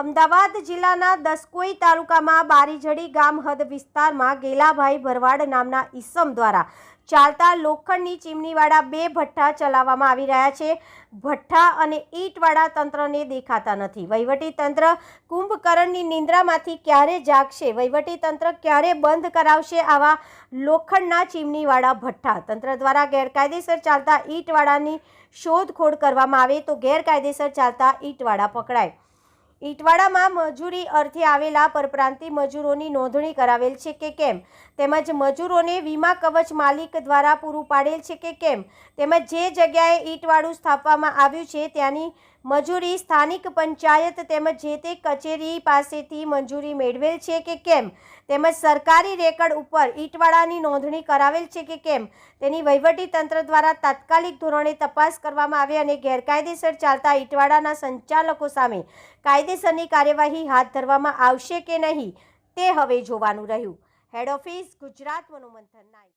અમદાવાદ જિલ્લાના દસકોઈ તાલુકામાં બારીજડી ગામ હદ વિસ્તારમાં ગેલાભાઈ ભરવાડ નામના ઈસમ દ્વારા ચાલતા લોખંડની ચીમનીવાળા બે ભઠ્ઠા ચલાવવામાં આવી રહ્યા છે. ભઠ્ઠા અને ઈંટવાળા તંત્રને દેખાતા નથી. વહીવટી તંત્ર કુંભકરણની નિંદ્રામાંથી ક્યારે જાગશે? વહીવટી તંત્ર ક્યારે બંધ કરાવશે આવા લોખંડના ચીમનીવાળા ભઠ્ઠા? તંત્ર દ્વારા ગેરકાયદેસર ચાલતા ઈંટવાળાની શોધખોળ કરવામાં આવે તો ગેરકાયદેસર ચાલતા ઈંટવાળા પકડાય. ઈંટવાડામાં મજૂરી અર્થે આવેલા પરપ્રાંતિય મજૂરોની નોંધણી કરાવેલ છે કે કેમ? તેમજ મજૂરોને વીમા કવચ માલિક દ્વારા પૂરું પાડેલ છે કે કેમ? તેમજ જે જગ્યાએ ઈંટવાડું સ્થાપવામાં આવ્યું છે ત્યાંની મજૂરી સ્થાનિક પંચાયત તેમજ જે તે કચેરી પાસેથી મંજૂરી મેળવેલ છે કે કેમ? તેમજ સરકારી રેકર્ડ ઉપર ઈટવાડાની નોંધણી કરાવેલ છે કે કેમ? તેની વહીવટી તંત્ર દ્વારા તાત્કાલિક ધોરણે તપાસ કરવામાં આવે અને ગેરકાયદેસર ચાલતા ઈટવાડાના સંચાલકો સામે કાયદેસરની કાર્યવાહી હાથ ધરવામાં આવશે કે નહીં તે હવે જોવાનું રહ્યું. હેડ ઓફિસ ગુજરાત, મનોમંથન નાઇટ